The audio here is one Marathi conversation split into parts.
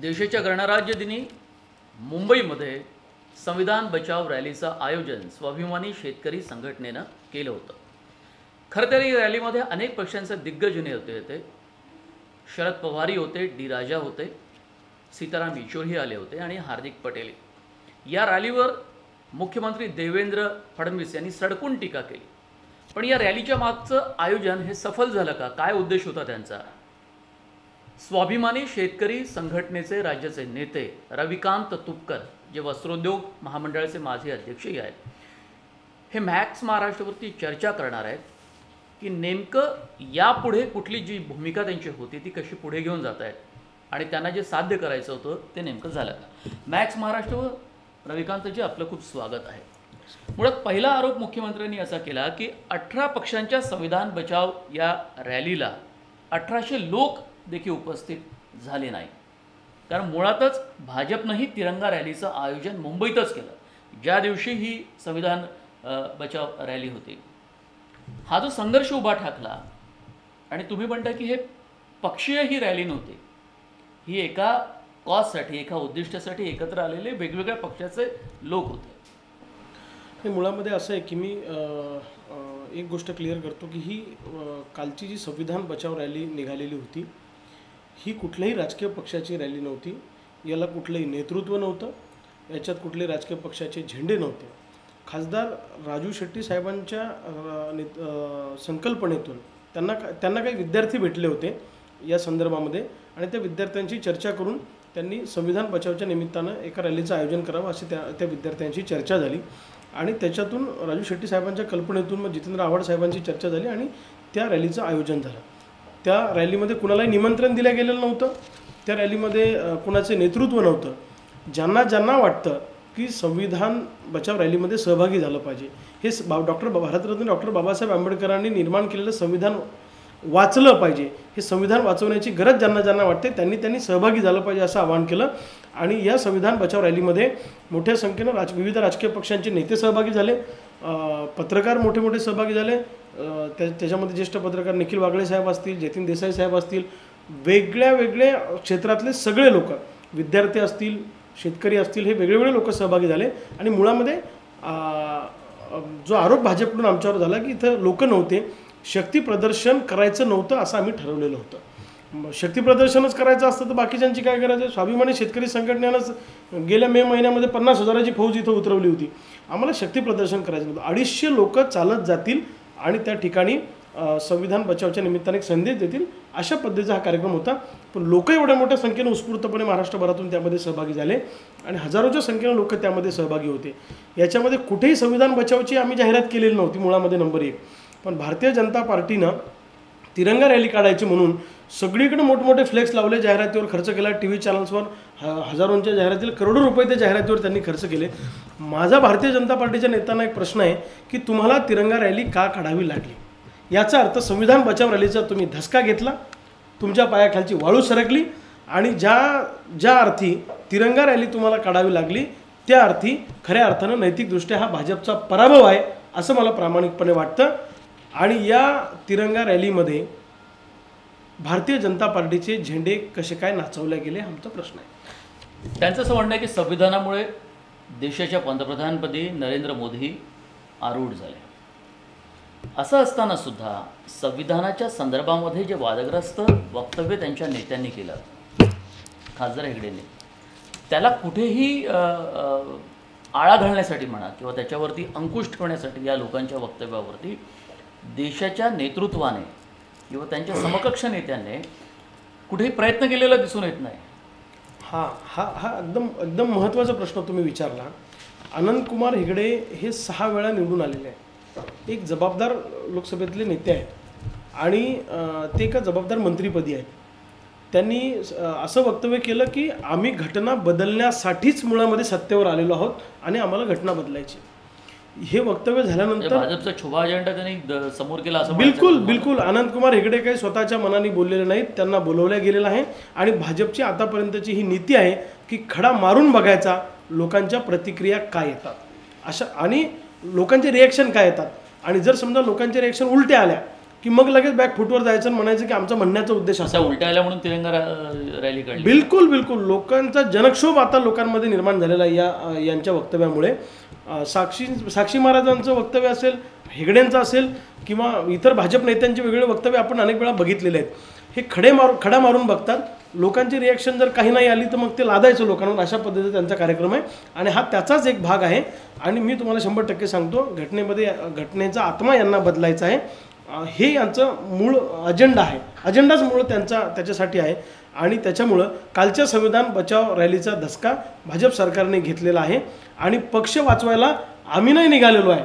देशाच्या गणराज्य दिनी मुंबईमध्ये संविधान बचाव रॅलीचं आयोजन स्वाभिमानी शेतकरी संघटनेनं केलं होतं. खरं तर या रॅलीमध्ये अनेक पक्षांचे दिग्गज नेते होते. शरद पवारही होते डी राजा होते सीताराम येचुरी आले होते आणि हार्दिक पटेल या रॅलीवर मुख्यमंत्री देवेंद्र फडणवीस यांनी सडकून टीका केली. पण या रॅलीच्या मागचं आयोजन हे सफल झालं का? काय उद्देश होता त्यांचा? स्वाभिमानी शेतकरी संघटनेचे राज्याचे नेते रविकांत तुपकर जे वस्त्रोद्योग महामंडळाचे माजी अध्यक्षही आहेत. हे मॅक्स महाराष्ट्रवरती चर्चा करणार आहेत की नेमकं यापुढे कुठली जी भूमिका त्यांची होती ती कशी पुढे घेऊन जात आहेत आणि त्यांना जे साध्य करायचं होतं ते नेमकं झालं मॅक्स महाराष्ट्र रविकांतजी आपलं खूप स्वागत आहे. मुळात पहिला आरोप मुख्यमंत्र्यांनी असा केला की अठरा पक्षांच्या संविधान बचाव या रॅलीला अठराशे लोक देखील उपस्थित झाले नाही. कारण मुळातच भाजपनंही तिरंगा रॅलीचं आयोजन मुंबईतच केलं. ज्या दिवशी ही संविधान बचाव रॅली होती. हा जो संघर्ष उभा ठाकला आणि तुम्ही म्हणता की हे पक्षीय ही रॅली नव्हती. ही एका कॉजसाठी एका उद्दिष्टासाठी एकत्र आलेले वेगवेगळ्या पक्षाचे लोक होते. हे मुळामध्ये असं आहे की मी एक गोष्ट क्लिअर करतो की ही कालची जी संविधान बचाव रॅली निघालेली होती ही कुठल्याही राजकीय पक्षाची रॅली नव्हती. याला कुठलंही नेतृत्व नव्हतं. याच्यात कुठलेही राजकीय पक्षाचे झेंडे नव्हते. खासदार राजू शेट्टी साहेबांच्या नेत- संकल्पनेतून त्यांना का- त्यांना काही विद्यार्थी भेटले होते या संदर्भामध्ये आणि त्या विद्यार्थ्यांची चर्चा करून त्यांनी संविधान बचावच्या निमित्तानं एका रॅलीचं आयोजन करावं अशी त्या त्या विद्यार्थ्यांची चर्चा झाली. आणि त्याच्यातून राजू शेट्टी साहेबांच्या कल्पनेतून मग जितेंद्र आव्हाड साहेबांची चर्चा झाली आणि त्या रॅलीचं आयोजन झालं. त्या रॅलीमध्ये कुणालाही निमंत्रण दिलं गेलेलं नव्हतं. त्या रॅलीमध्ये कुणाचे नेतृत्व नव्हतं. ज्यांना ज्यांना वाटतं की संविधान बचाव रॅलीमध्ये सहभागी झालं पाहिजे. हे बा डॉक्टर भारतरत्न डॉक्टर बाबासाहेब आंबेडकरांनी निर्माण केलेलं संविधान वाचलं पाहिजे. हे संविधान वाचवण्याची गरज ज्यांना ज्यांना वाटते त्यांनी त्यांनी सहभागी झालं पाहिजे असं आवाहन केलं. आणि या संविधान बचाव रॅलीमध्ये मोठ्या संख्येनं राज विविध राजकीय पक्षांचे नेते सहभागी झाले. पत्रकार मोठे मोठे सहभागी झाले. त्या त्याच्यामध्ये ज्येष्ठ पत्रकार निखिल वागळे साहेब असतील जतीन देसाई साहेब असतील वेगळ्या वेगळ्या क्षेत्रातले सगळे लोक विद्यार्थी असतील शेतकरी असतील हे वेगळेवेगळे लोक सहभागी झाले. आणि मुळामध्ये जो आरोप भाजपकडून आमच्यावर झाला की इथं लोक नव्हते. शक्ती प्रदर्शन करायचं नव्हतं असं आम्ही ठरवलेलं होतं. म- प्रदर्शनच करायचं असतं तर बाकीच्यांची काय करायचं? स्वाभिमानी शेतकरी संघटनेनंच गेल्या मे महिन्यामध्ये पन्नास हजाराची फौज इथं उतरवली होती. आम्हाला शक्ती प्रदर्शन करायचं नव्हतं. अडीचशे लोक चालत जातील आणि त्या ठिकाणी संविधान बचावच्या निमित्ताने एक संदेश देतील. अशा पद्धतीचा हा कार्यक्रम होता. पण लोक एवढ्या मोठ्या संख्येनं उत्स्फूर्तपणे महाराष्ट्रभरातून त्यामध्ये सहभागी झाले आणि हजारोच्या संख्येनं लोक त्यामध्ये सहभागी होते. याच्यामध्ये कुठेही संविधान बचावची आम्ही जाहिरात केलेली नव्हती. मुळामध्ये नंबर एक. पण भारतीय जनता पार्टीनं तिरंगा रॅली काढायची म्हणून सगळीकडे मोठमोठे फ्लेक्स लावले जाहिरातीवर खर्च केला टी व्ही चॅनल्सवर ह हजारोंच्या जाहिरातीला करोडो रुपये त्या जाहिरातीवर त्यांनी खर्च केले. माझा भारतीय जनता पार्टीच्या नेत्यांना एक प्रश्न आहे की तुम्हाला तिरंगा रॅली का काढावी लागली? याचा अर्थ संविधान बचाव रॅलीचा तुम्ही धसका घेतला तुमच्या पायाखालची वाळू सरकली आणि ज्या ज्या अर्थी तिरंगा रॅली तुम्हाला काढावी लागली त्या अर्थी खऱ्या अर्थानं नैतिकदृष्ट्या हा भाजपचा पराभव आहे असं मला प्रामाणिकपणे वाटतं. आणि या तिरंगा रॅलीमध्ये भारतीय जनता पार्टीचे झेंडे कसे काय नाचवले गेले आमचा प्रश्न आहे. त्यांचं असं म्हणणं आहे की संविधानामुळे देशाच्या पंतप्रधानपदी नरेंद्र मोदी आरूढ झाले. असं असताना सुद्धा संविधानाच्या संदर्भामध्ये जे वादग्रस्त वक्तव्य त्यांच्या नेत्यांनी केलं खासदार हेगडेने त्याला कुठेही आळा घालण्यासाठी म्हणा किंवा त्याच्यावरती अंकुश ठेवण्यासाठी या लोकांच्या वक्तव्यावरती देशाच्या नेतृत्वाने किंवा त्यांच्या समकक्ष नेत्याने कुठेही प्रयत्न केलेला दिसून येत नाही. हा हा हा एकदम एकदम महत्त्वाचा प्रश्न तुम्ही विचारला. अनंतकुमार हेगडे हे सहा वेळा निवडून आलेले आहेत. एक जबाबदार लोकसभेतले नेते आहेत. आणि ते एका जबाबदार मंत्रीपदी आहेत. त्यांनी असं वक्तव्य केलं की आम्ही घटना बदलण्यासाठीच मुळामध्ये सत्तेवर आलेलो आहोत आणि आम्हाला घटना बदलायची हे वक्तव्य म्हणजे झाल्यानंतर भाजपचा छुबा अजेंडा त्यांनी समोर केला असं बिलकुल? बिलकुल. अनंतकुमार हेगडे काही स्वतःच्या मनाने बोललेले नाहीत. त्यांना बोलवल्या गेलेलं आहे. आणि भाजपची आतापर्यंतची ही नीती आहे की खडा मारून बघायचा लोकांच्या प्रतिक्रिया काय येतात. अशा आणि लोकांचे रिॲक्शन काय येतात. आणि जर समजा लोकांच्या रिॲक्शन उलट्या आल्या की मग लगेच बॅक फुटवर जायचं आणि म्हणायचं की आमचा म्हणण्याचा उद्देश असा उलट्या आल्या म्हणून तिरंगा रॅली काढली. बिलकुल बिलकुल. लोकांचा जनक्षोभ आता लोकांमध्ये निर्माण झालेला आहे या यांच्या वक्तव्यामुळे. साक्षी साक्षी महाराजांचं वक्तव्य असेल हेगड्यांचं असेल किंवा इतर भाजप नेत्यांचे वेगळे वक्तव्य आपण अनेक वेळा बघितलेले आहेत. हे खडे मारू खडा मारून बघतात. लोकांची रिॲक्शन जर काही नाही आली तर मग ते लादायचं लोकांवर. अशा पद्धतीचा त्यांचा कार्यक्रम आहे. आणि हा त्याचाच एक भाग आहे. आणि मी तुम्हाला शंभर टक्के सांगतो घटनेमध्ये घटनेचा आत्मा यांना बदलायचा आहे. हे यांचं मूळ अजेंडा आहे. अजेंडाच मूळ त्यांचा त्याच्यासाठी आहे. आणि त्याच्यामुळं कालच्या संविधान बचाव रॅलीचा धसका भाजप सरकारने घेतलेला आहे. आणि पक्ष वाचवायला आम्ही नाही निघालेलो आहे.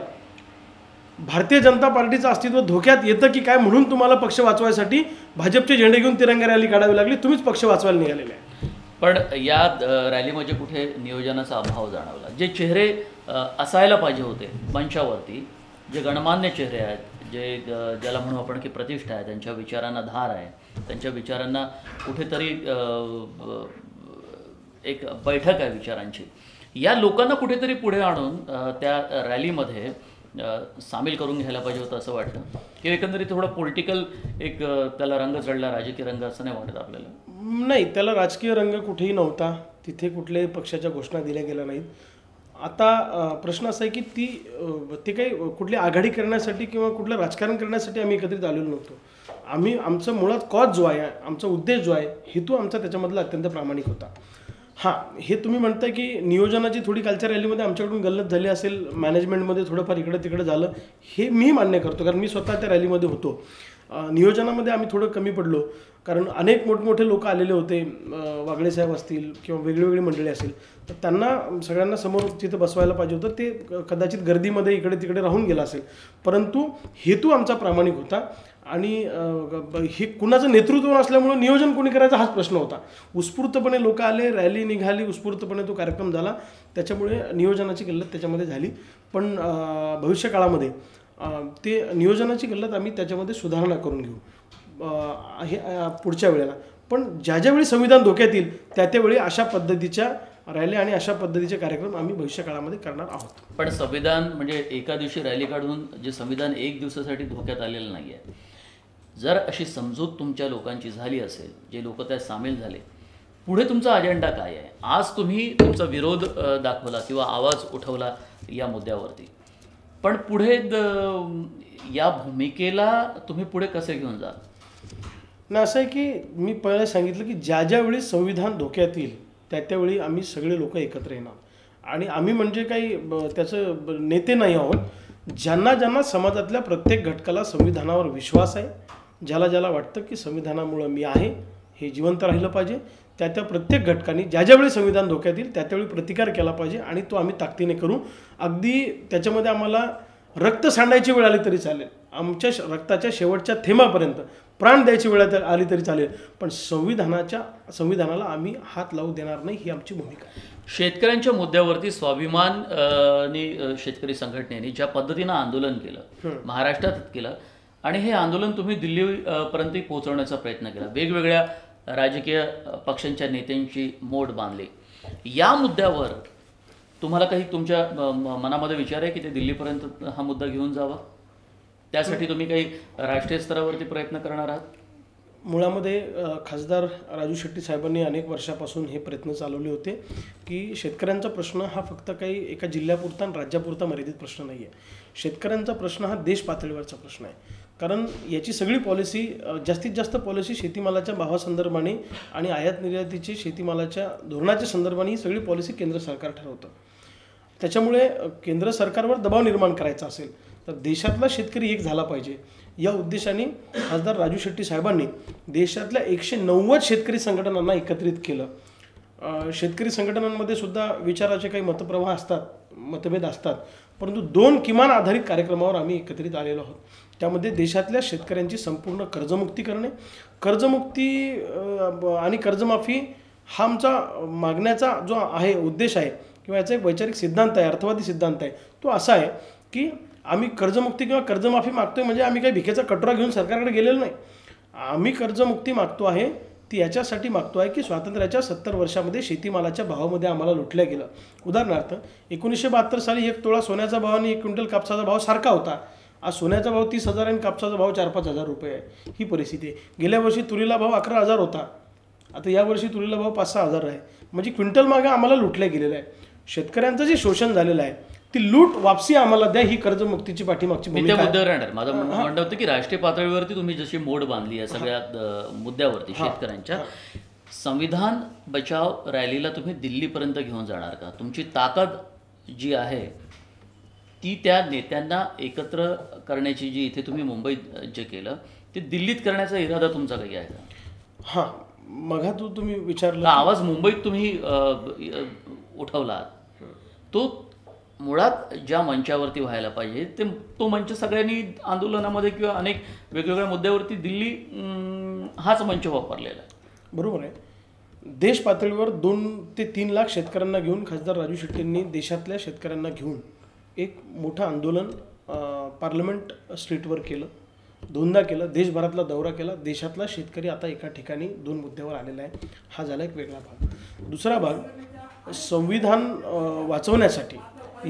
भारतीय जनता पार्टीचं अस्तित्व धोक्यात येतं की काय म्हणून तुम्हाला पक्ष वाचवायसाठी भाजपचे झेंडे घेऊन तिरंगा रॅली काढावी लागली? तुम्हीच पक्ष वाचवायला निघालेले आहे. पण या रॅलीमध्ये कुठे नियोजनाचा अभाव जाणवला? जे चेहरे असायला पाहिजे होते मंचावरती जे गणमान्य चेहरे आहेत जे ज्याला म्हणू आपण की प्रतिष्ठा आहे त्यांच्या विचारांना धार आहे त्यांच्या विचारांना कुठेतरी एक बैठक आहे विचारांची. या लोकांना कुठेतरी पुढे आणून त्या रॅलीमध्ये सामील करून घ्यायला पाहिजे होतं असं वाटतं? की एकंदरीत थोडं पॉलिटिकल एक त्याला रंग चढला राजकीय रंग असं नाही वाटत आपल्याला? नाही त्याला राजकीय रंग कुठेही नव्हता. तिथे कुठल्याही पक्षाच्या घोषणा दिल्या गेल्या नाहीत. आता प्रश्न असा आहे की ती ते काही कुठली आघाडी करण्यासाठी किंवा कुठलं राजकारण करण्यासाठी आम्ही एकत्रित आलेलो नव्हतो. आम्ही आमचं मुळात कॉज जो आहे आमचा उद्देश जो आहे हेतू आमचा त्याच्यामधला अत्यंत प्रामाणिक होता. हां हे तुम्ही म्हणताय की नियोजनाची थोडी कालच्या रॅलीमध्ये आमच्याकडून गल्लत झाली असेल मॅनेजमेंटमध्ये थोडंफार इकडं तिकडं झालं हे मी मान्य करतो कारण मी स्वतः त्या रॅलीमध्ये होतो. नियोजनामध्ये आम्ही थोडं कमी पडलो. कारण अनेक मोठमोठे लोक आलेले होते वागळे साहेब असतील किंवा वेगळी मंडळी असेल तर त्यांना सगळ्यांना समोर तिथं बसवायला पाहिजे होतं ते कदाचित गर्दीमध्ये इकडे तिकडे राहून गेलं असेल. परंतु हेतू आमचा प्रामाणिक होता आणि हे कुणाचं नेतृत्व असल्यामुळं नियोजन कोणी करायचा हाच प्रश्न होता. उत्स्फूर्तपणे लोक आले रॅली निघाली उत्स्फूर्तपणे तो कार्यक्रम झाला. त्याच्यामुळे नियोजनाची किल्लत त्याच्यामध्ये झाली. पण भविष्यकाळामध्ये ते नियोजनाची गल्लत आम्ही त्याच्यामध्ये सुधारणा करून घेऊ. हे पुढच्या वेळेला. पण ज्या ज्यावेळी संविधान धोक्यात येईल त्या त्यावेळी अशा पद्धतीच्या रॅली आणि अशा पद्धतीचे कार्यक्रम आम्ही भविष्यकाळामध्ये करणार आहोत. पण संविधान म्हणजे एका दिवशी रॅली काढून जे संविधान एक दिवसासाठी धोक्यात आलेलं नाही आहे. जर अशी समजूत तुमच्या लोकांची झाली असेल जे लोक त्यात सामील झाले पुढे तुमचा अजेंडा काय आहे? आज तुम्ही तुमचा विरोध दाखवला किंवा आवाज उठवला या मुद्द्यावरती. पण पुढे द- या भूमिकेला तुम्ही पुढे कसे घेऊन जाल? ना असं आहे की मी पहिला सांगितलं की ज्या ज्यावेळी संविधान धोक्यात येईल त्या त्यावेळी आम्ही सगळे लोक एकत्र येणार. आणि आम्ही म्हणजे काही त्याचं नेते नाही आहोत. ज्यांना ज्यांना समाजातल्या प्रत्येक घटकाला संविधानावर विश्वास आहे ज्याला ज्याला वाटतं की संविधानामुळं मी आहे हे जिवंत राहिलं पाहिजे. त्या त्या प्रत्येक घटकांनी ज्या ज्यावेळी संविधान धोक्यात येईल त्या त्यावेळी प्रतिकार केला पाहिजे आणि तो आम्ही ताकदीने करू. अगदी त्याच्यामध्ये आम्हाला रक्त सांडायची वेळ आली तरी चालेल. आमच्या रक्ताच्या शेवटच्या थेंबापर्यंत प्राण द्यायची वेळ आली तरी चालेल. पण संविधानाच्या संविधानाला आम्ही हात लावू देणार नाही ही आमची भूमिका शेतकऱ्यांच्या मुद्द्यावरती स्वाभिमान नी शेतकरी संघटनेने ज्या पद्धतीनं आंदोलन केलं महाराष्ट्रात केलं आणि हे आंदोलन तुम्ही दिल्ली अ, पर्यंत पोहोचवण्याचा प्रयत्न केला. वेगवेगळ्या राजकीय पक्षांच्या नेत्यांची मोड बांधली. या मुद्द्यावर तुम्हाला काही तुमच्या म- मनामध्ये विचार आहे की ते दिल्लीपर्यंत हा मुद्दा घेऊन जावा? त्यासाठी तुम्ही काही राष्ट्रीय स्तरावरती प्रयत्न करणार आहात? मुळामध्ये खासदार राजू शेट्टी साहेबांनी अनेक वर्षापासून हे प्रयत्न चालवले होते की शेतकऱ्यांचा प्रश्न हा फक्त काही एका जिल्ह्यापुरता आणि राज्यापुरता मर्यादित प्रश्न नाही आहे शेतकऱ्यांचा प्रश्न हा देश पातळीवरचा प्रश्न आहे. कारण याची सगळी पॉलिसी जास्तीत जास्त पॉलिसी शेतीमालाच्या भावासंदर्भाने आणि आयात निर्यातीची शेतीमालाच्या धोरणाच्या संदर्भाने ही सगळी पॉलिसी केंद्र सरकार ठरवतं. त्याच्यामुळे केंद्र सरकारवर दबाव निर्माण करायचा असेल तर देशातला शेतकरी एक झाला पाहिजे. या उद्देशाने खासदार राजू शेट्टी साहेबांनी देशातल्या एकशे नव्वद शेतकरी संघटनांना एकत्रित केलं. शेतकरी संघटनांमध्ये सुद्धा विचाराचे काही मतप्रवाह असतात मतभेद असतात परंतु दोन किमान आधारित कार्यक्रमावर आम्ही एकत्रित आलेलो आहोत. त्यामध्ये देशातल्या शेतकऱ्यांची संपूर्ण कर्जमुक्ती करणे कर्जमुक्ती आणि कर्जमाफी हा आमचा मागण्याचा जो आहे उद्देश आहे किंवा याचा एक वैचारिक सिद्धांत आहे अर्थवादी सिद्धांत आहे तो असा आहे की आम्ही कर्जमुक्ती किंवा कर्जमाफी मागतोय म्हणजे आम्ही काही भिकेचा कटोरा घेऊन सरकारकडे गेलेलो नाही. आम्ही कर्जमुक्ती मागतो आहे ती याच्यासाठी मागतो आहे की स्वातंत्र्याच्या सत्तर वर्षामध्ये शेतीमालाच्या भावामध्ये आम्हाला लुटल्या गेलं. उदाहरणार्थ एकोणीसशे बहात्तर साली एक तोळा सोन्याचा भाव आणि एक क्विंटल कापसाचा भाव सारखा होता. आज सोन्याचा भाव तीस हजार आणि कापसाचा भाव चार पाच हजार रुपये आहे. ही परिस्थिती आहे. गेल्या वर्षी तुरीला भाव अकरा हजार होता. आता यावर्षी तुरीला भाव पाच सहा हजार आहे. म्हणजे क्विंटल मागे आम्हाला लुटल्या गेलेलं आहे शेतकऱ्यांचं जे शोषण झालेलं आहे ती लूट वापसी आम्हाला द्या ही कर्जमुक्तीची पाठीमागची मी भूमिका त्या आहे. मुद्द्यावर येणार. माझं म्हणणं होतं की राष्ट्रीय पातळीवरती तुम्ही जशी मोड बांधली आहे सगळ्या मुद्द्यावरती शेतकऱ्यांच्या संविधान बचाव रॅलीला तुम्ही दिल्लीपर्यंत घेऊन जाणार का? तुमची ताकद जी आहे ती त्या नेत्यांना एकत्र करण्याची जी इथे तुम्ही मुंबईत जे केलं ते दिल्लीत करण्याचा इरादा तुमचा काही आहे का? हां मघा तू तुम्ही विचारलं आवाज मुंबईत तुम्ही उठवलात. तो मुळात ज्या मंचावरती व्हायला पाहिजे ते तो मंच सगळ्यांनी आंदोलनामध्ये किंवा अनेक वेगवेगळ्या मुद्द्यावरती दिल्ली हाच मंच वापरलेला आहे. बरोबर आहे. देश पातळीवर दोन ते तीन लाख शेतकऱ्यांना घेऊन खासदार राजू शेट्टींनी देशातल्या शेतकऱ्यांना घेऊन एक मोठं आंदोलन पार्लमेंट स्ट्रीटवर केलं. दोनदा केलं. देशभरातला दौरा केला. देशातला शेतकरी आता एका ठिकाणी दोन मुद्द्यावर आलेला आहे. हा झाला एक वेगळा भाग. दुसरा भाग संविधान वाचवण्यासाठी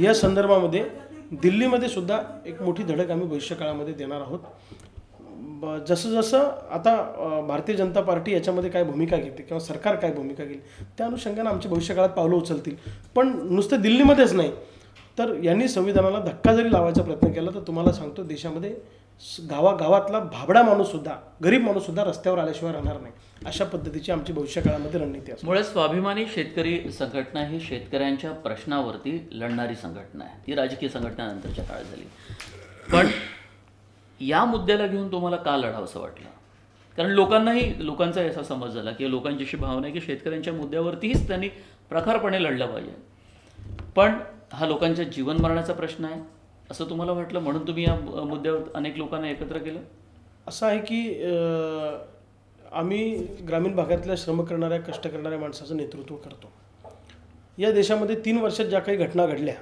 या संदर्भामध्ये दिल्लीमध्ये सुद्धा एक मोठी धडक आम्ही भविष्यकाळामध्ये देणार आहोत. ब- जसं जसं आता भारतीय जनता पार्टी याच्यामध्ये काय भूमिका घेते किंवा सरकार काय भूमिका घेईल त्या अनुषंगानं आमच्या भविष्यकाळात पावलं उचलतील. पण नुसतं दिल्लीमध्येच नाही. तर यांनी संविधानाला धक्का जरी लावायचा प्रयत्न केला तर तुम्हाला सांगतो देशामध्ये गावागावातला भाबडा माणूससुद्धा गरीब माणूससुद्धा रस्त्यावर आल्याशिवाय राहणार नाही. अशा पद्धतीची आमची भविष्यकाळामध्ये रणनीती असते. मुळे स्वाभिमानी शेतकरी संघटना ही शेतकऱ्यांच्या प्रश्नावरती लढणारी संघटना आहे. ती राजकीय संघटनानंतरच्या काळात झाली. पण या मुद्द्याला घेऊन तुम्हाला का लढावंसं वाटलं? कारण लोकांनाही लोकांचा असा समज झाला की लोकांची अशी भावना आहे की शेतकऱ्यांच्या मुद्द्यावरतीच त्यांनी प्रखरपणे लढलं पाहिजे. पण हा लोकांच्या जीवन मरणाचा प्रश्न आहे असं तुम्हाला वाटलं? म्हणून तुम्ही या मुद्द्यावर अनेक लोकांना एकत्र केलं? असं आहे की आम्ही ग्रामीण भागातल्या श्रम करणाऱ्या कष्ट करणाऱ्या माणसाचं नेतृत्व करतो. या देशामध्ये तीन वर्षात ज्या काही घटना घडल्या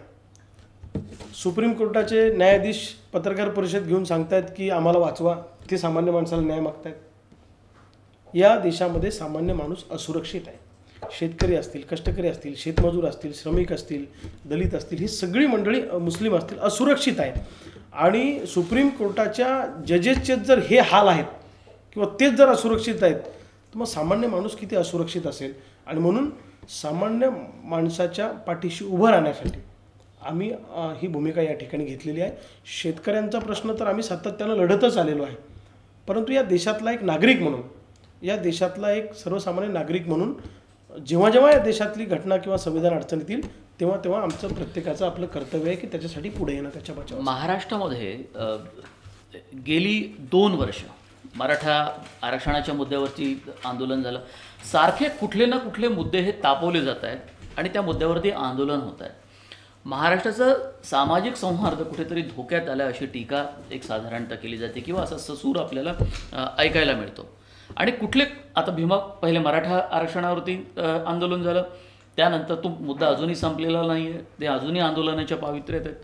सुप्रीम कोर्टाचे न्यायाधीश पत्रकार परिषद घेऊन सांगतायत की आम्हाला वाचवा ते सामान्य माणसाला न्याय मागतायत. या देशामध्ये सामान्य माणूस असुरक्षित आहे. शेतकरी असतील कष्टकरी असतील शेतमजूर असतील श्रमिक असतील दलित असतील ही सगळी मंडळी मुस्लिम असतील असुरक्षित आहेत. आणि सुप्रीम कोर्टाच्या जजेसचे जर हे हाल आहेत किंवा तेच जर असुरक्षित आहेत तर मग सामान्य माणूस किती असुरक्षित असेल? आणि म्हणून सामान्य माणसाच्या पाठीशी उभं राहण्यासाठी आम्ही ही भूमिका या ठिकाणी घेतलेली आहे. शेतकऱ्यांचा प्रश्न तर आम्ही सातत्यानं लढतच आलेलो आहे. परंतु या देशातला एक नागरिक म्हणून या देशातला एक सर्वसामान्य नागरिक म्हणून जेव्हा जेव्हा या देशातली घटना किंवा संविधान अडचणीत येईल तेव्हा तेव्हा आमचं प्रत्येकाचं आपलं कर्तव्य आहे की त्याच्यासाठी पुढे येणं त्याच्या बचाव महाराष्ट्रामध्ये गेली दोन वर्ष मराठा आरक्षणाच्या मुद्द्यावरती आंदोलन झालं. सारखे कुठले ना कुठले मुद्दे हे तापवले जात आहेत आणि त्या मुद्द्यावरती आंदोलन होत आहे महाराष्ट्राचं सामाजिक सौहार्द कुठेतरी धोक्यात आलं अशी टीका एक साधारणतः केली जाते किंवा असा ससूर आपल्याला ऐकायला मिळतो. आणि कुठले आता भीमा पहिले मराठा आरक्षणावरती आंदोलन झालं. त्यानंतर तो मुद्दा अजूनही संपलेला नाही आहे ते अजूनही आंदोलनाच्या पावित्र्यात आहेत.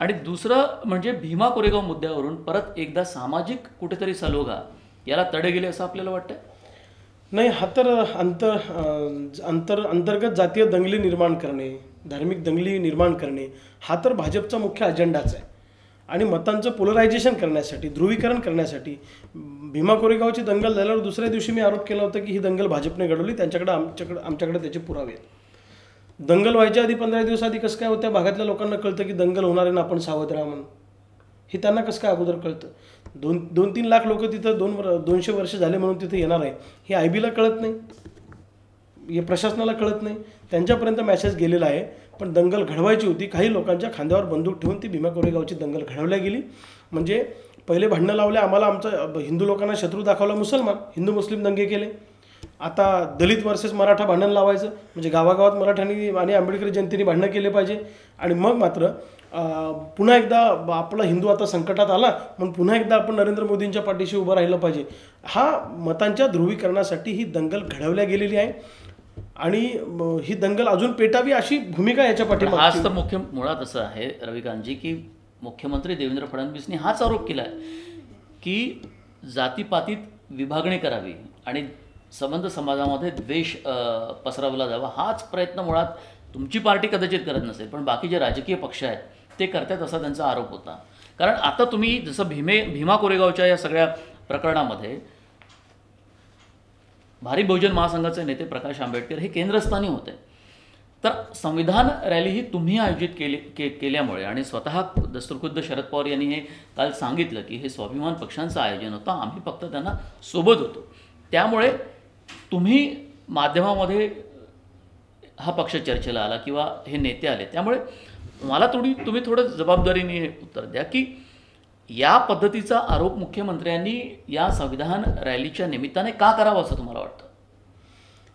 आणि दुसरं म्हणजे भीमा कोरेगाव मुद्द्यावरून परत एकदा सामाजिक कुठेतरी सलोगा याला तडे गेले असं आपल्याला वाटतंय? नाही हा तर अंतर अंतर अंतर्गत जातीय दंगली निर्माण करणे धार्मिक दंगली निर्माण करणे हा तर भाजपचा मुख्य अजेंडाच आहे. आणि मतांचं पोलरायझेशन करण्यासाठी ध्रुवीकरण करण्यासाठी भीमा कोरेगावची दंगल झाल्यावर दुसऱ्या दिवशी मी आरोप केला होता की ही दंगल भाजपने घडवली त्यांच्याकडे आमच्याकडे आमच्याकडे त्याचे पुरावे आहेत. दंगल व्हायच्या आधी पंधरा दिवस आधी कसं काय होत्या भागातल्या लोकांना कळतं की दंगल होणार आहे ना आपण सावध राहा म्हणून. हे त्यांना कसं काय अगोदर कळतं? दोन दोन तीन लाख लोक तिथं दोन दोनशे वर्ष झाले म्हणून तिथे येणार आहे. हे आय बीला कळत नाही. हे प्रशासनाला कळत नाही. त्यांच्यापर्यंत मॅसेज गेलेला आहे. पण दंगल घडवायची होती. काही लोकांच्या खांद्यावर बंदूक ठेवून ती भीमा कोरेगावची दंगल घडवल्या गेली. म्हणजे पहिले भांडणं लावले आम्हाला आमचं हिंदू लोकांना शत्रू दाखवला मुसलमान हिंदू मुस्लिम दंगे केले. आता दलित वर्सेस मराठा भांडण लावायचं म्हणजे गावागावात मराठ्यांनी आणि आंबेडकरी जनतेने भांडणं केले पाहिजे. आणि मग मात्र पुन्हा एकदा आपला हिंदू आता संकटात आला म्हणून पुन्हा एकदा आपण नरेंद्र मोदींच्या पाठीशी उभं राहिलं पाहिजे. हा मतांच्या ध्रुवीकरणासाठी ही दंगल घडवल्या गेलेली आहे. आणि ही दंगल अजून पेटावी अशी भूमिका याच्या पाठीमागे हाच तर मुख्य मुळात असं आहे रविकांतजी की मुख्यमंत्री देवेंद्र फडणवीसनी हाच आरोप केला आहे की जातीपातीत विभागणी करावी आणि संबंध समाजामध्ये द्वेष पसरवला जावा हाच प्रयत्न मुळात तुमची पार्टी कदाचित करत नसेल पण बाकी जे राजकीय पक्ष आहेत ते करतात असा त्यांचा आरोप होता. कारण आता तुम्ही जसं भीमे भीमा कोरेगावच्या या सगळ्या प्रकरणामध्ये भारी बहुजन महासंघाचे नेते प्रकाश आंबेडकर हे केंद्रस्थानी होते. तर संविधान रॅली ही तुम्ही आयोजित केली के केल्यामुळे आणि स्वतः दस्तुरखुद्द शरद पवार यांनी हे काल सांगितलं की हे स्वाभिमान पक्षांचं आयोजन होतं. आम्ही फक्त त्यांना सोबत होतो. त्यामुळे तुम्ही माध्यमामध्ये हा पक्ष चर्चेला आला किंवा हे नेते आले. त्यामुळे मला थोडी तुम्ही थोडं जबाबदारीने हे उत्तर द्या की या पद्धतीचा आरोप मुख्यमंत्र्यांनी या संविधान रॅलीच्या निमित्ताने का करावा असं तुम्हाला वाटतं?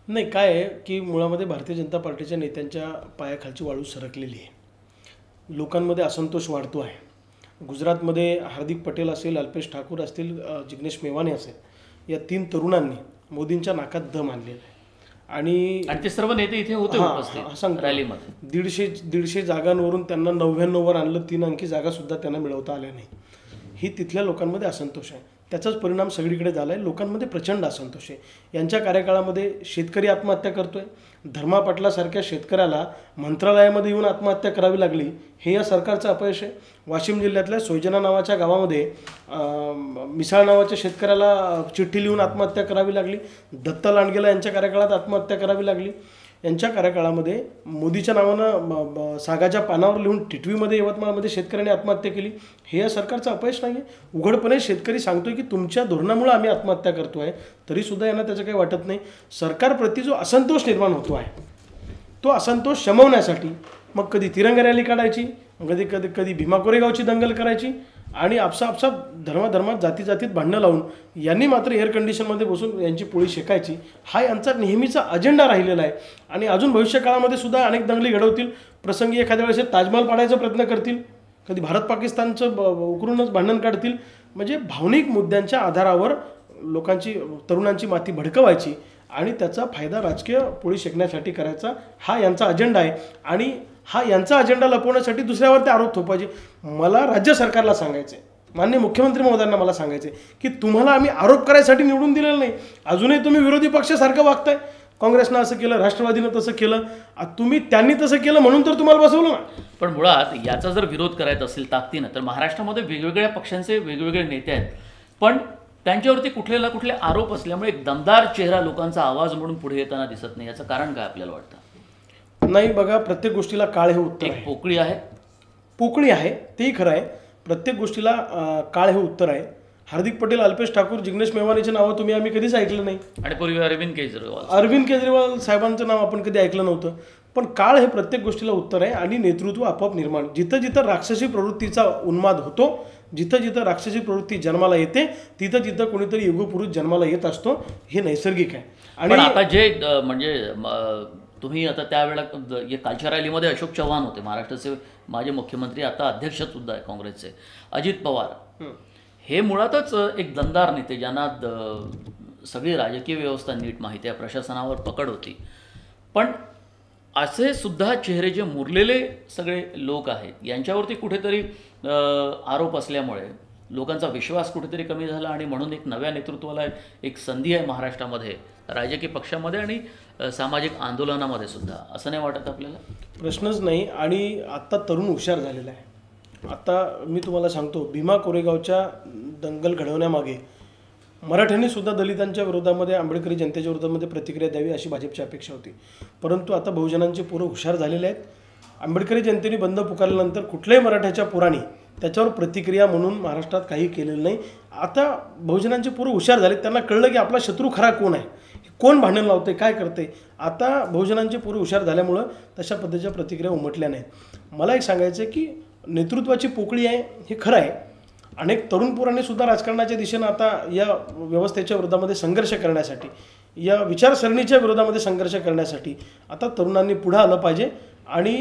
नाही काय आहे की मुळामध्ये भारतीय जनता पार्टीच्या नेत्यांच्या पायाखालची वाळू सरकलेली आहे. लोकांमध्ये असंतोष वाढतो आहे. गुजरातमध्ये हार्दिक पटेल असेल अल्पेश ठाकूर असतील जिग्नेश मेवाने असेल या तीन तरुणांनी मोदींच्या नाकात दम आणलेला आहे. आणि ते सर्व नेते इथे होते सांगतो. रॅलीमध्ये. दीडशे दीडशे जागांवरून त्यांना नव्याण्णववर आणलं तीन अंकी जागासुद्धा त्यांना मिळवता आल्या नाही. ही तिथल्या लोकांमध्ये असंतोष आहे. त्याचाच परिणाम सगळीकडे झाला आहे लोकांमध्ये प्रचंड असंतोष आहे. यांच्या कार्यकाळामध्ये शेतकरी आत्महत्या करतो धर्मा पाटलासारख्या शेतकऱ्याला मंत्रालयामध्ये येऊन आत्महत्या करावी लागली हे या सरकारचं अपयश आहे. वाशिम जिल्ह्यातल्या सोयजना नावाच्या गावामध्ये मिसाळ नावाच्या शेतकऱ्याला चिठ्ठी लिहून आत्महत्या करावी लागली. दत्ता लांडगेला यांच्या कार्यकाळात आत्महत्या करावी लागली. यांच्या कार्यकाळामध्ये मोदीच्या नावानं सागाच्या पानावर लिहून टिटवीमध्ये यवतमाळमध्ये शेतकऱ्यांनी आत्महत्या केली. हे या सरकारचं अपयश नाही आहे उघडपणे शेतकरी सांगतोय की तुमच्या धोरणामुळे आम्ही आत्महत्या करतो आहे. तरीसुद्धा यांना त्याचं काही वाटत नाही. सरकारप्रती जो असंतोष निर्माण होतो आहे तो असंतोष शमवण्यासाठी मग कधी तिरंगा रॅली काढायची मग कधी कधी कधी भीमा कोरेगावची दंगल करायची आणि आपसा आपसा धर्माधर्मात जाती जातीत भांडणं लावून यांनी मात्र एअर कंडिशनमध्ये बसून यांची पोळी शेकायची. हा यांचा नेहमीचा अजेंडा राहिलेला आहे. आणि अजून भविष्यकाळामध्ये सुद्धा अनेक दंगली घडवतील. प्रसंगी एखाद्या वेळेस हे ताजमहल पाडायचा प्रयत्न करतील. कधी भारत पाकिस्तानचं ब- उकरूनच भांडण काढतील. म्हणजे भावनिक मुद्द्यांच्या आधारावर लोकांची तरुणांची माती भडकवायची. आणि त्याचा फायदा राजकीय पोळी शेकण्यासाठी करायचा हा यांचा अजेंडा आहे. आणि हा यांचा अजेंडा लपवण्यासाठी दुसऱ्यावरती आरोप थोपायचे मला राज्य सरकारला सांगायचं आहे मान्य मुख्यमंत्री महोदयांना मला सांगायचं आहे की तुम्हाला आम्ही आरोप करायसाठी निवडून दिलेलं नाही. अजूनही तुम्ही विरोधी पक्षासारखं वागताय. काँग्रेसनं असं केलं राष्ट्रवादीनं तसं केलं. तुम्ही त्यांनी तसं केलं म्हणून तर तुम्हाला बसवलं ना. पण मुळात याचा जर विरोध करायचा असेल ताकदीनं तर महाराष्ट्रामध्ये वेगवेगळ्या पक्षांचे वेगवेगळे नेते आहेत. पण त्यांच्यावरती कुठले ना कुठले आरोप असल्यामुळे एक दमदार चेहरा लोकांचा आवाज म्हणून पुढे येताना दिसत नाही. याचं कारण काय आपल्याला वाटतं? नाही बघा प्रत्येक गोष्टीला काळ हे उत्तर आहे. पोकळी आहे. पोकळी आहे तेही खरं आहे. प्रत्येक गोष्टीला अं, काळ हे उत्तर आहे. हार्दिक पटेल अल्पेश ठाकूर जिग्नेश मेवानीचे नावं तुम्ही आम्ही कधीच ऐकलं नाही. आणि पूर्वी अरविंद केजरीवाल. अरविंद केजरीवाल साहेबांचं नाव आपण कधी ऐकलं नव्हतं. पण काळ हे प्रत्येक गोष्टीला उत्तर आहे आणि नेतृत्व आपोआप निर्माण. जिथं जिथं राक्षसी प्रवृत्तीचा उन्माद होतो जिथं जिथं राक्षसी प्रवृत्ती जन्माला येते तिथं तिथं कोणीतरी युगपुरुष जन्माला येत असतो हे नैसर्गिक आहे. पण आणि आता जे अ, म्हणजे म, तुम्ही आता त्यावेळेला ज- या कालच्या रॅलीमध्ये अशोक चव्हाण होते महाराष्ट्राचे माजी मुख्यमंत्री आता अध्यक्ष सुद्धा आहे काँग्रेसचे. अजित पवार. हे. मुळातच एक दमदार नेते ज्यांना द- सगळी राजकीय व्यवस्था नीट माहिती आहे प्रशासनावर पकड होती. पण असे सुद्धा चेहरे जे मुरलेले सगळे लोक आहेत यांच्यावरती कुठेतरी आरोप असल्यामुळे लोकांचा विश्वास कुठेतरी कमी झाला आणि म्हणून एक नव्या नेतृत्वाला एक संधी आहे महाराष्ट्रामध्ये. राजकीय पक्षामध्ये आणि सामाजिक आंदोलनामध्ये सुद्धा. असं नाही वाटत आपल्याला? प्रश्नच नाही. आणि आत्ता तरुण हुशार झालेला आहे. आता मी तुम्हाला सांगतो भीमा कोरेगावच्या दंगल घडवण्यामागे मराठ्यांनी सुद्धा दलितांच्या विरोधामध्ये आंबेडकरी जनतेच्या विरोधामध्ये प्रतिक्रिया द्यावी अशी भाजपची अपेक्षा होती. परंतु आता बहुजनांचे पोरं हुशार झालेले आहेत. आंबेडकरी जनतेने बंद पुकारल्यानंतर कुठल्याही मराठ्याच्या पुराणी त्याच्यावर प्रतिक्रिया म्हणून महाराष्ट्रात काही केलेलं नाही. आता बहुजनांचे पोरं हुशार झाले त्यांना कळलं की आपला शत्रू खरा कोण आहे? कोण भांडण लावते काय करते आता बहुजनांचे पूर्व हुशार झाल्यामुळं तशा पद्धतीच्या प्रतिक्रिया उमटल्या नाहीत. मला एक सांगायचं आहे की नेतृत्वाची पोकळी आहे हे खरं आहे. अनेक तरुण पोरांनी सुद्धा राजकारणाच्या दिशेनं आता या व्यवस्थेच्या विरोधामध्ये संघर्ष करण्यासाठी या विचारसरणीच्या विरोधामध्ये संघर्ष करण्यासाठी आता तरुणांनी पुढं आलं पाहिजे. आणि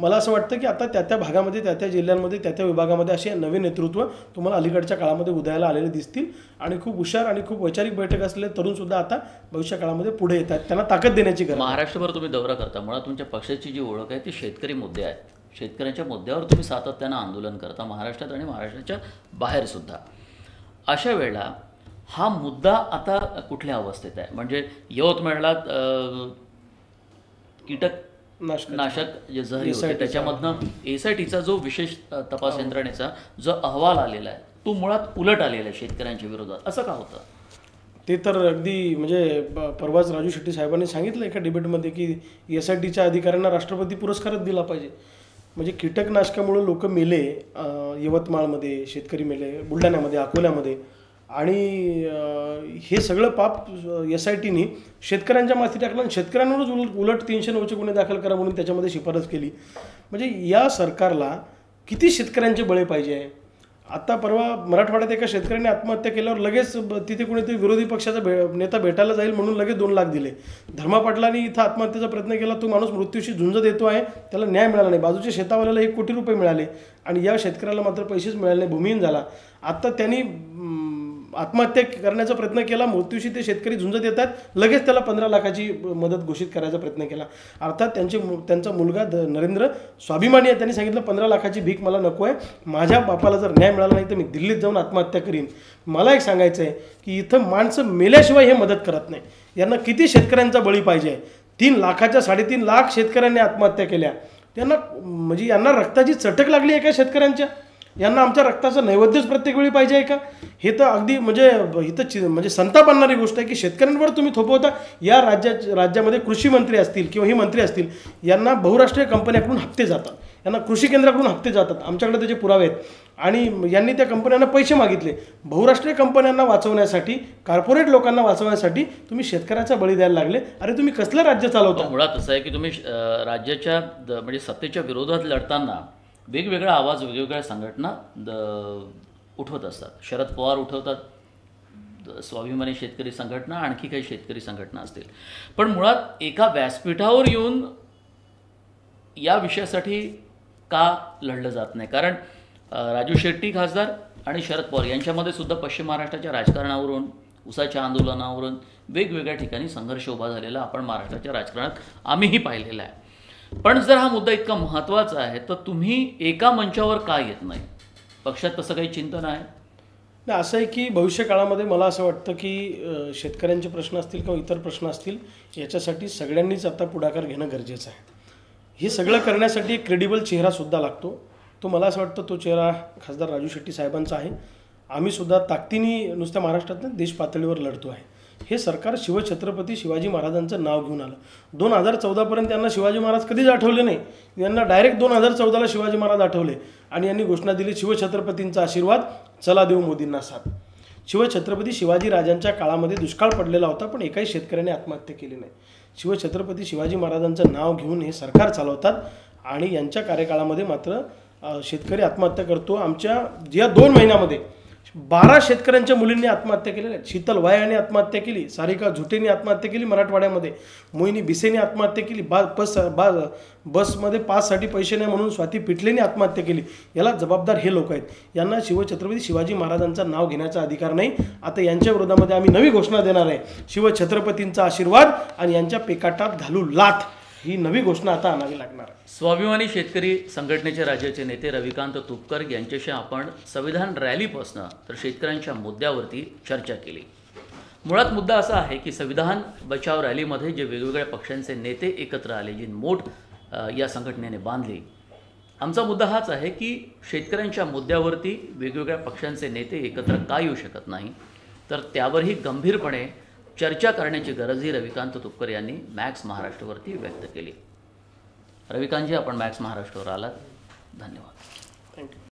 मला असं वाटतं की आता त्या त्या भागामध्ये त्या त्या जिल्ह्यांमध्ये त्या त्या विभागामध्ये असे नवे नेतृत्व तुम्हाला अलीकडच्या काळामध्ये उदयाला आलेले दिसतील. आणि खूप हुशार आणि खूप वैचारिक बैठक असलेले तरुणसुद्धा आता भविष्य काळामध्ये पुढे येतात. त्यांना ताकद देण्याची गरज महाराष्ट्रभर तुम्ही दौरा करता. मुळात तुमच्या पक्षाची जी ओळख आहे ती शेतकरी मुद्दे आहेत. शेतकऱ्यांच्या मुद्द्यावर तुम्ही सातत्यानं आंदोलन करता महाराष्ट्रात आणि महाराष्ट्राच्या बाहेर सुद्धा. अशा वेळेला हा मुद्दा आता कुठल्या अवस्थेत आहे? म्हणजे यवतमाळला कीटक नाशक जे जहरी होते. त्याच्यामधनं एस आय टीचा जो विशेष तपास यंत्रणेचा जो अहवाल आलेला आहे तो मुळात उलट आलेला आहे शेतकऱ्यांच्या विरोधात. असं का होतं? ते तर अगदी म्हणजे परवाच राजू शेट्टी साहेबांनी सांगितलं एका डिबेटमध्ये की एस आय टीच्या अधिकाऱ्यांना राष्ट्रपती पुरस्कारच दिला पाहिजे. म्हणजे कीटकनाशकामुळे लोक मेले यवतमाळमध्ये शेतकरी मेले बुलढाण्यामध्ये अकोल्यामध्ये. आणि हे सगळं पाप एस आय टीने शेतकऱ्यांच्या माथी टाकलं आणि शेतकऱ्यांवरच उलट उलट तीनशे नऊचे गुन्हे दाखल करा म्हणून त्याच्यामध्ये शिफारस केली. म्हणजे या सरकारला किती शेतकऱ्यांचे बळे पाहिजे? आहे आत्ता परवा मराठवाड्यात एका शेतकऱ्याने आत्महत्या केल्यावर लगेच तिथे कोणीतरी विरोधी पक्षाचा भे नेता भेटायला जाईल म्हणून लगेच दोन लाख दिले. धर्मा पाटलांनी इथं आत्महत्येचा प्रयत्न केला तो माणूस मृत्यूशी झुंज देतो आहे त्याला न्याय मिळाला नाही. बाजूच्या शेतावाल्याला एक कोटी रुपये मिळाले आणि या शेतकऱ्याला मात्र पैसेच मिळाले नाही भूमिहीन झाला. आत्ता त्यांनी आत्महत्या करण्याचा प्रयत्न केला मृत्यूशी ते शेतकरी झुंज देतात लगेच त्याला पंधरा लाखाची मदत घोषित करायचा प्रयत्न केला. अर्थात त्यांचे मु- त्यांचा मुलगा द- नरेंद्र स्वाभिमानी आहे. त्यांनी सांगितलं पंधरा लाखाची भीक मला नको आहे. माझ्या बापाला जर न्याय मिळाला नाही तर मी दिल्लीत जाऊन आत्महत्या करीन. मला एक सांगायचं आहे की इथं माणसं मेल्याशिवाय हे मदत करत नाही. यांना किती शेतकऱ्यांचा बळी पाहिजे? तीन लाखाच्या साडेतीन लाख शेतकऱ्यांनी आत्महत्या केल्या. त्यांना म्हणजे यांना रक्ताची चटक लागली आहे का शेतकऱ्यांच्या? यांना आमच्या रक्ताचं नैवेद्यच प्रत्येक वेळी पाहिजे आहे का? हे तर अगदी म्हणजे इथं चि म्हणजे संताप आणणारी गोष्ट आहे की शेतकऱ्यांवर तुम्ही थोपवता या राज्यात राज्यामध्ये कृषी मंत्री असतील किंवा हे मंत्री असतील यांना बहुराष्ट्रीय कंपन्याकडून हप्ते जातात. यांना कृषी केंद्राकडून हप्ते जातात. आमच्याकडे त्याचे पुरावे आहेत. आणि यांनी त्या कंपन्यांना पैसे मागितले. बहुराष्ट्रीय कंपन्यांना वाचवण्यासाठी कॉर्पोरेट लोकांना वाचवण्यासाठी तुम्ही शेतकऱ्याचा बळी द्यायला लागले. अरे तुम्ही कसलं राज्य चालवता? मुळात असं आहे की तुम्ही राज्याच्या द- म्हणजे सत्तेच्या विरोधात लढताना वेगवेगळा आवाज वेगवेगळ्या संघटना द- उठवत असतात. शरद पवार उठवतात. स्वाभिमानी शेतकरी संघटना आणखी काही शेतकरी संघटना असतील. पण मुळात एका व्यासपीठावर येऊन या विषयासाठी का लढलं जात नाही? कारण राजू शेट्टी खासदार आणि शरद पवार यांच्यामध्ये सुद्धा पश्चिम महाराष्ट्राच्या राजकारणावरून उसाच्या आंदोलनावरून वेगवेगळ्या ठिकाणी संघर्ष उभा झालेला आपण महाराष्ट्राच्या राजकारणात आम्हीही पाहिलेला आहे. पण जर हा मुद्दा इतका महत्त्वाचा आहे तर तुम्ही एका मंचावर का येत नाही? पक्षात तसं काही चिंतन आहे? नाही असं आहे की भविष्य काळामध्ये मला असं वाटतं की शेतकऱ्यांचे प्रश्न असतील किंवा इतर प्रश्न असतील याच्यासाठी सगळ्यांनीच आता पुढाकार घेणं गरजेचं आहे. हे सगळं करण्यासाठी एक क्रेडिबल चेहरासुद्धा लागतो. तो मला असं वाटतं तो चेहरा खासदार राजू शेट्टी साहेबांचा आहे. आम्हीसुद्धा ताकदीने नुसत्या महाराष्ट्रात देश पातळीवर लढतो आहे. हे सरकार शिवछत्रपती शिवाजी महाराजांचं नाव घेऊन आलं. दोन हजार चौदापर्यंत त्यांना शिवाजी महाराज कधीच आठवले नाही. यांना डायरेक्ट दोन हजार चौदाला शिवाजी महाराज आठवले. आणि यांनी घोषणा दिली शिवछत्रपतींचा आशीर्वाद चला देऊ मोदींना साथ. शिवछत्रपती शिवाजी राजांच्या काळामध्ये दुष्काळ पडलेला होता पण एकाही शेतकऱ्याने आत्महत्या केली नाही. शिवछत्रपती शिवाजी महाराजांचं नाव घेऊन हे सरकार चालवतात आणि यांच्या कार्यकाळामध्ये मात्र शेतकरी आत्महत्या करतो. आमच्या या दोन महिन्यामध्ये बारा शेतकऱ्यांच्या मुलींनी आत्महत्या केलेल्या आहेत शीतल वायाने आत्महत्या केली सारिका झुटेने आत्महत्या केली मराठवाड्यामध्ये मोहिनी भिसेने आत्महत्या केली बा बस बा बसमध्ये पाससाठी पैसे नाही म्हणून स्वाती पिटलेने आत्महत्या केली. याला जबाबदार हे लोक आहेत. यांना शिवछत्रपती शिवाजी महाराजांचं नाव घेण्याचा अधिकार नाही. आता यांच्या विरोधामध्ये आम्ही नवी घोषणा देणार आहे. शिवछत्रपतींचा आशीर्वाद आणि यांच्या पेकाटात घालू लाथ. ही नवी घोषणा आता आणावी लागणार. आहे स्वाभिमानी शेतकरी संघटनेचे राज्याचे नेते रविकांत तुपकर यांच्याशी आपण संविधान रॅलीपासून तर शेतकऱ्यांच्या मुद्द्यावरती चर्चा केली. मुळात मुद्दा असा आहे की संविधान बचाव रॅलीमध्ये जे वेगवेगळ्या पक्षांचे नेते एकत्र आले जी मोठ या संघटनेने बांधली. आमचा मुद्दा हाच आहे की शेतकऱ्यांच्या मुद्द्यावरती वेगवेगळ्या पक्षांचे नेते एकत्र का येऊ शकत नाही? तर त्यावरही गंभीरपणे चर्चा करण्याची गरजही रविकांत तुपकर यांनी मॅक्स महाराष्ट्रवरती व्यक्त केली. रविकांतजी आपण मॅक्स महाराष्ट्रावर आलात. धन्यवाद.